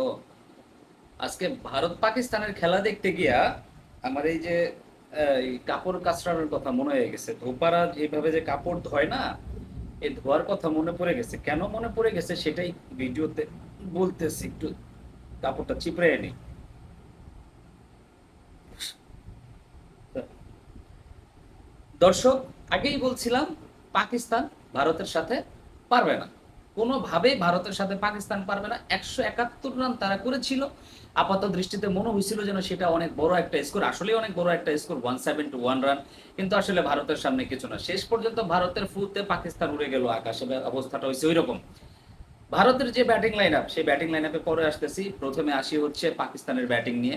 ও, আজকে ভারত পাকিস্তানের খেলা দেখতে গিয়া আমার এই যে কাপড় কাচড়ানোর কথা মনে হয়ে গেছে। ধোপারা এইভাবে যে কাপড় ধয় না এই ধোয়ার কথা মনে পড়ে গেছে। কেন মনে পড়ে গেছে সেটাই ভিডিওতে বলতেছি, একটু কাপড়টা চিপড়ে নি। দর্শক, আগেই বলছিলাম, পাকিস্তান ভারতের সাথে পারবে না। কোনোভাবেই ভারতের সাথে পাকিস্তান পারবে না। একশো একাত্তর রান তারা করেছিল। আপাত দৃষ্টিতে মনে হয়েছিল যেন সেটা অনেক বড় একটা স্কোর আসলে অনেক বড় একটা score one seven two one run কিন্তু আসলে ভারতের সামনে কিছু না। শেষ পর্যন্ত ভারতের ফুলতে পাকিস্তান উড়ে গেল আকাশে। অবস্থাটা হয়েছে ওই রকম ভারতের যে ব্যাটিং লাইন আপ সেই ব্যাটিং লাইন আপে পরে আসতেছি। প্রথমে আসি হচ্ছে পাকিস্তানের ব্যাটিং নিয়ে।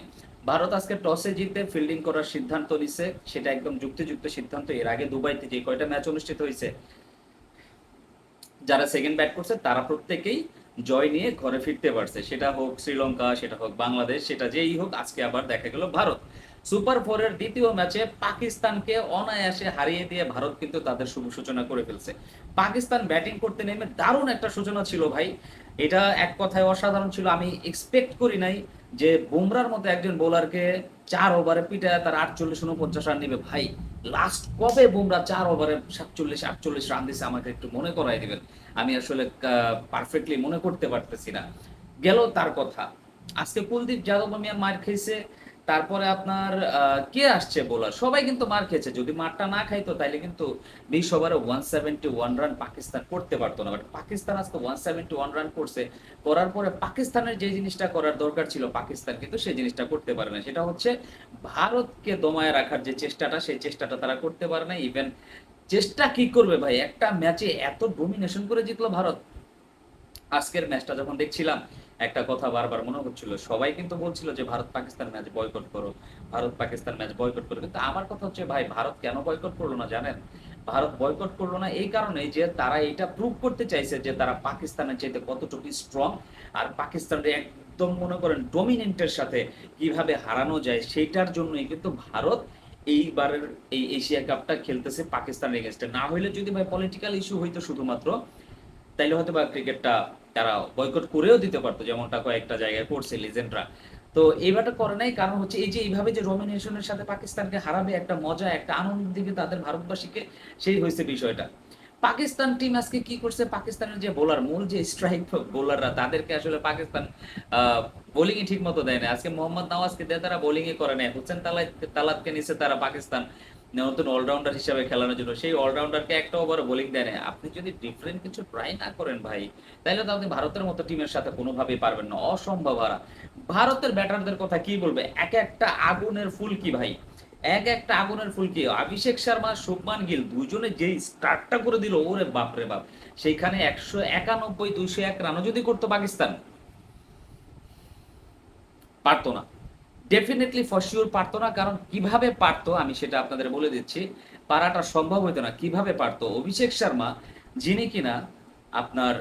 ভারত আজকে টসে জিতে ফিল্ডিং করার সিদ্ধান্ত নিছে। সেটা একদম যুক্তিযুক্ত সিদ্ধান্ত। এর আগে দুবাইতে যে কয়টা ম্যাচ অনুষ্ঠিত হয়েছে যারা সেকেন্ড ব্যাট করছে, তারা প্রত্যেকেই জয় নিয়ে ঘরে ফিরতে পারছে। সেটা হোক শ্রীলঙ্কা, সেটা হোক বাংলাদেশ, সেটা যেই হোক, আজকে আবার দেখা গেল ভারত। সুপার ফোরের দ্বিতীয় ম্যাচে পাকিস্তানকে অনায়াসে হারিয়ে দিয়ে ভারত কিন্তু তাদের শুভ সূচনা করে ফেলছে। পাকিস্তান ব্যাটিং করতে নেমে দারুণ একটা সূচনা ছিল ভাই। এটা এক কথায় অসাধারণ ছিল। আমি এক্সপেক্ট করি নাই যে বুমরার মতো একজন বোলারকে চার ওভারে পিটায় তার আটচল্লিশ উনপঞ্চাশ রান নেবে। ভাই লাস্ট কবে বুমরা চার ওভারে সাতচল্লিশ, আটচল্লিশ রান দিছে আমাকে একটু মনে করাই দিবেন। আমি আসলে পারফেক্টলি মনে করতে পারতেছি না। গেল তার কথা। আজকে কুলদীপ যাদব মিয়া মার খেয়েছে তারপরে আপনার কে আসছে বোলার সবাই কিন্তু মার খেয়েছে। যদি মারটা না খাইতো, তাইলে কিন্তু বিশ ওভারে one seventy one run Pakistan করতে পারতো না। বাট পাকিস্তান আজকে ওয়ান সেভেন্টি ওয়ান রান করছে। করার পরে পাকিস্তানের যে জিনিসটা করার দরকার ছিল, পাকিস্তান কিন্তু সেই জিনিসটা করতে পারে না সেটা হচ্ছে ভারতকে দমায় রাখার যে চেষ্টাটা, সেই চেষ্টাটা তারা করতে পারে না ইভেন চেষ্টা কি করবে ভাই? একটা ম্যাচে এত ডোমিনেশন করে জিতলো ভারত। আজকের ম্যাচটা যখন দেখছিলাম একটা কথা বারবার মনে হচ্ছিল। সবাই কিন্তু বলছিল যে, ভারত পাকিস্তান ম্যাচ বয়কট করো। ভারত পাকিস্তান ম্যাচ বয়কট করো। কিন্তু আমার কথা হচ্ছে, ভাই, ভারত কেন বয়কট করল না? জানেন? ভারত বয়কট করল না এই কারণে যে, তারা এটা প্রুভ করতে চাইছে যে, তারা পাকিস্তানের চাইতে কতটুকু স্ট্রং আর পাকিস্তানের একদম মনে করেন ডোমিনেন্টের সাথে কীভাবে হারানো যায় সেইটার জন্যই কিন্তু ভারত এইবারের এই এশিয়া কাপটা খেলতেছে পাকিস্তানের এগেনস্টে না হইলে যদি ভাই পলিটিক্যাল ইস্যু হইতো শুধুমাত্র, তাইলে হয়তো বা ক্রিকেটটা তারা বয়কট করেও দিতে পারতো, যেমনটা কয়েকটা জায়গায় করছে লিজেন্ডরা তো এইবারটা করে নাই, কারণ হচ্ছে এই যে এইভাবে যে ডমিনেশনের সাথে পাকিস্তানকে হারাবে, একটা মজা, একটা আনন্দ দিবে তাদের ভারতবাসীকে সেই হয়েছে বিষয়টা। পাকিস্তান টিম আজকে কি করছে? পাকিস্তানের যে বোলার মূল যে স্ট্রাইক বোলাররা তাদেরকে আসলে পাকিস্তান বোলিং এ ঠিক মতো দেয় না। আজকে মোহাম্মদ নওয়াজকে দিয়ে তারা বোলিং এ করে নেয়। হোসেন তালাত তালাতকে নিচে তারা পাকিস্তান। নতুন অলরাউন্ডার হিসেবে খেলানোর জন্য। সেই অলরাউন্ডারকে একটা ওভার বোলিং দেয় না। আপনি যদি ডিফারেন্ট কিছু ট্রাই না করেন ভাই, তাহলে তো আপনি ভারতের মতো টিমের সাথে কোনোভাবেই পারবেন না। অসম্ভব হারা। ভারতের ব্যাটারদের কথা কি বলবে? এক একটা আগুনের ফুল কি ভাই? এক একটা আগুনের ফুল কি? অভিষেক শর্মা, শুভমান গিল, দুজনে যেই স্টার্টটা করে দিল, ওরে বাপ রে বাপ। সেইখানে একশো একানব্বই, দুইশো এক রানও যদি করতো পাকিস্তান, পারতো না। ডেফিনেটলি ফর শিওর পারতো না, কারণ কীভাবে পারতো আমি সেটা আপনাদের বলে দিচ্ছি। পারাটা সম্ভব হতো না, কীভাবে পারতো? অভিষেক শর্মা, যিনি কিনা আপনার,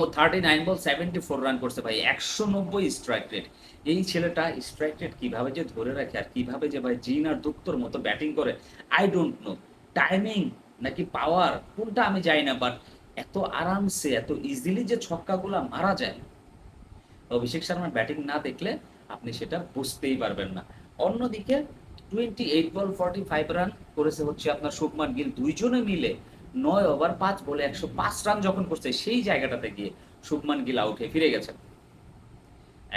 ও thirty nine ball seventy four run করছে ভাই, একশো নব্বই স্ট্রাইক রেট এই ছেলেটা স্ট্রাইক রেট কীভাবে যে ধরে রাখে আর কীভাবে যে ভাই জিন আর দুক্তর মতো ব্যাটিং করে আই ডোন্ট নো টাইমিং নাকি পাওয়ার কোনটা আমি জানি না বাট এত আরামসে, এত ইজিলি যে ছক্কাগুলা মারা যায়। অভিষেক শর্মার ব্যাটিং না দেখলে আপনি সেটা বুঝতেই পারবেন না। অন্যদিকে twenty eight ball forty five run করেছে হচ্ছে আপনার শুভমান গিল। দুইজনে মিলে নয় ওভার পাঁচ বলে একশো পাঁচ রান যখন করছে, সেই জায়গাটাতে গিয়ে শুভমান গিল আউট হয়ে ফিরে গেছে।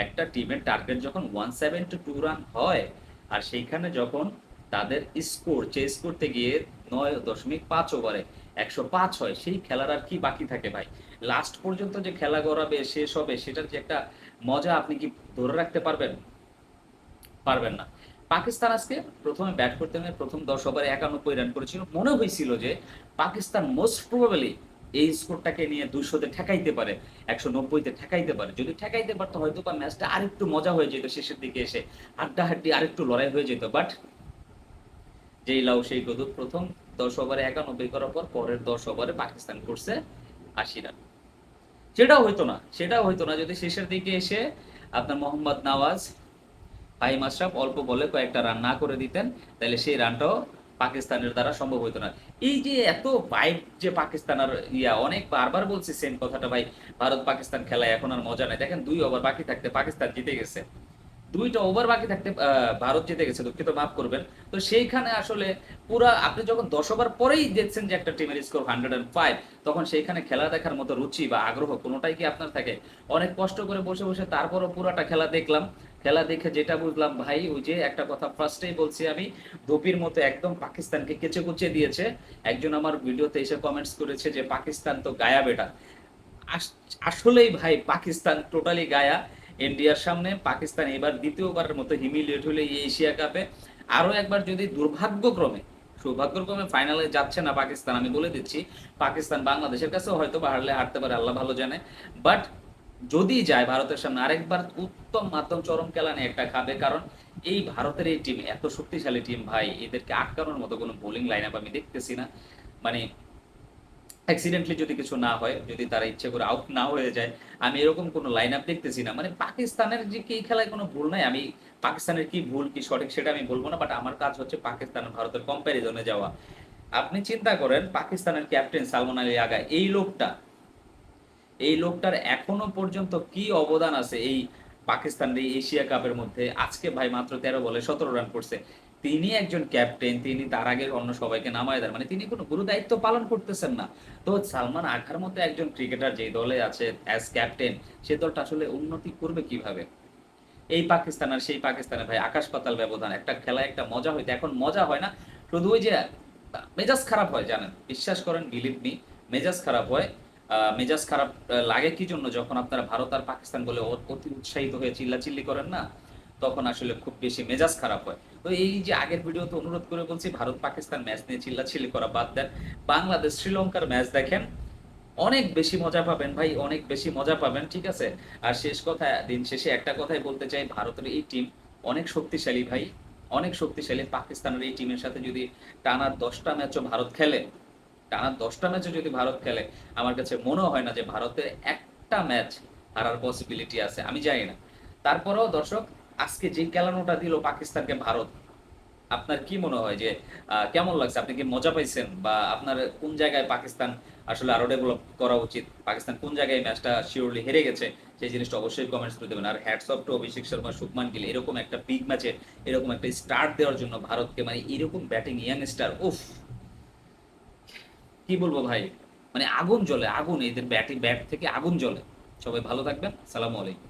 একটা টিমের টার্গেট যখন one seven two two run হয়, আর সেইখানে যখন তাদের স্কোর চেস করতে গিয়ে নয় দশমিক পাঁচ ওভারে একশো পাঁচ হয়, সেই খেলার আর কি বাকি থাকে ভাই? লাস্ট পর্যন্ত যে খেলা গড়াবে, শেষ হবে, সেটার যে একটা মজা আপনি কি ধরে রাখতে পারবেন? পারবেন না। পাকিস্তান আজকে প্রথমে ব্যাট করতে নেমে প্রথম দশ ওভারে একানব্বই রান করেছিল। মনে হয়েছিল যে পাকিস্তান মোস্ট প্রবাবলি এই স্কোরটাকে নিয়ে দুশোতে ঠেকাইতে পারে, একশো নব্বইতে ঠেকাইতে পারে। যদি ঠেকাইতে পারতো, হয়তো বা ম্যাচটা আরেকটু মজা হয়ে যেত শেষের দিকে এসে। হাড্ডাহাড্ডি আরেকটু লড়াই হয়ে যেত। বাট যেই লাউ সেই গদুর প্রথম দশ ওভারে একানব্বই করার পর পরের দশ ওভারে পাকিস্তান করছে আশি রান সেটাও হইতো না, সেটাও হইতো না। যদি শেষের দিকে এসে আপনার মোহাম্মদ নওয়াজ ফাহিম আশরাফ অল্প বলে কয়েকটা রান না করে দিতেন, তাহলে সেই রানটাও পাকিস্তানের দ্বারা সম্ভব হইতো না। এই যে এত ভাইব যে পাকিস্তান আর ইয়া, অনেক বারবার বলছি সেম কথাটা, ভাই ভারত পাকিস্তান খেলায় এখন আর মজা নাই। দেখেন দুই ওভার বাকি থাকতে পাকিস্তান জিতে গেছে। দুইটা ওভার বাকি থাকতে ভারত জিতে গেছে, দুঃখিত, মাফ করবেন। তো সেইখানে আসলে পুরা, আপনি যখন দশ ওভার পরেই দেখছেন যে একটা টিমের স্কোর হান্ড্রেড অ্যান্ড ফাইভ তখন সেইখানে খেলা দেখার মতো রুচি বা আগ্রহ কোনোটাই কি আপনার থাকে? অনেক কষ্ট করে বসে বসে তারপরও পুরাটা খেলা দেখলাম। খেলা দেখে যেটা বুঝলাম, ভাই, ওই যে একটা কথা ফার্স্টেই বলছি আমি, ধোপির মতো একদম পাকিস্তানকে কেচে কুচে দিয়েছে। একজন আমার ভিডিওতে এসে কমেন্টস করেছে যে, পাকিস্তান তো গায়া বেটা। আস- আসলেই ভাই, পাকিস্তান টোটালি গায়া। ইন্ডিয়ার সামনে, পাকিস্তান এবার দ্বিতীয়বারের মতো হিমিলিয়েট হলে এই এশিয়া কাপে। আরও একবার যদি দুর্ভাগ্যক্রমে সৌভাগ্যক্রমে ফাইনালে যাচ্ছে না পাকিস্তান, আমি বলে দিচ্ছি, পাকিস্তান বাংলাদেশের কাছেও হয়তো হারলে হারতে পারে, আল্লাহ ভালো জানে। বাট যদি যায় ভারতের সামনে, আরেকবার উত্তম মাধ্যম চরম খেলা নিয়ে একটা খাবে, কারণ এই ভারতের এই টিম এত শক্তিশালী টিম ভাই, এদেরকে আটকানোর মতো কোনো বোলিং লাইন আপ আমি দেখতেছি না। মানে অ্যাক্সিডেন্টলি যদি কিছু না হয়, যদি তারা ইচ্ছে করে আউট না হয়ে যায়, আমি এরকম কোনো লাইন আপ দেখতেছি না। মানে পাকিস্তানের যে কি খেলায় কোনো ভুল নাই, আমি পাকিস্তানের কি ভুল, কি সঠিক সেটা আমি বলব না বাট আমার কাজ হচ্ছে পাকিস্তান ভারতের কম্প্যারিজনে যাওয়া। আপনি চিন্তা করেন, পাকিস্তানের ক্যাপ্টেন সালমান আলী আগা, এই লোকটা, এই লোকটার এখনও পর্যন্ত কি অবদান আছে এই পাকিস্তানের এশিয়া কাপের মধ্যে? আজকে ভাই মাত্র তেরো বলে সতেরো রান করছে। তিনি একজন ক্যাপ্টেন তিনি তার আগে অন্য সবাইকে নামায় দেন। মানে তিনি কোনো গুরু দায়িত্ব পালন করতেছেন না। তো সালমান আখার মতো একজন ক্রিকেটার যে দলে আছে অ্যাজ ক্যাপ্টেন সে দলটা আসলে উন্নতি করবে কীভাবে? এই পাকিস্তান আর সেই পাকিস্তানে ভাই আকাশ পাতাল ব্যবধান, একটা খেলায় একটা মজা হইতো, এখন মজা হয় না। শুধু ওই যে, মেজাজ খারাপ হয়, জানেন? বিশ্বাস করেন বিলিভ মি মেজাজ খারাপ হয়। মেজাজ খারাপ লাগে কি জন্য? যখন আপনারা ভারত আর পাকিস্তান বলে অতি উৎসাহিত হয়ে চিল্লাচিল্লি করেন না? তখন আসলে খুব বেশি মেজাজ খারাপ হয়। তো এই যে আগের ভিডিওতে অনুরোধ করে বলছি, ভারত পাকিস্তান ম্যাচ নিয়ে চিল্লাচিল্লি করা বাদ দেন। বাংলাদেশ শ্রীলঙ্কার ম্যাচ দেখেন, অনেক বেশি মজা পাবেন ভাই, অনেক বেশি মজা পাবেন, ঠিক আছে? আর শেষ কথা, দিন শেষে একটা কথাই বলতে চাই, ভারতের এই টিম অনেক শক্তিশালী ভাই, অনেক শক্তিশালী। পাকিস্তানের এই টিমের সাথে যদি টানা দশটা ম্যাচও ভারত খেলে, টানা দশটা ম্যাচও যদি ভারত খেলে, আমার কাছে মনে হয় না যে ভারতের একটা ম্যাচ হারার পসিবিলিটি আছে, আমি জানি না। তারপরেও দর্শক আজকে যে খেলানোটা দিল পাকিস্তানকে ভারত, আপনার কি মনে হয় যে কেমন লাগছে? আপনি কি মজা পাইছেন? বা আপনার কোন জায়গায় পাকিস্তান আসলে আরও ডেভেলপ করা উচিত? পাকিস্তান কোন জায়গায় ম্যাচটা শিওরলি হেরে গেছে? সেই জিনিসটা অবশ্যই কমেন্টস করে দেবেন। আর hats off to Abhishek Sharma, Shubman Gill, এরকম একটা বিগ ম্যাচে এরকম একটা স্টার্ট দেওয়ার জন্য ভারতকে মানে এরকম ব্যাটিং ইয়াং স্টার উফ! কি বলব ভাই? মানে আগুন জ্বলে, আগুন, এদের ব্যাটিং ব্যাট থেকে আগুন জ্বলে। সবাই ভালো থাকবেন। সালামু আলাইকুম।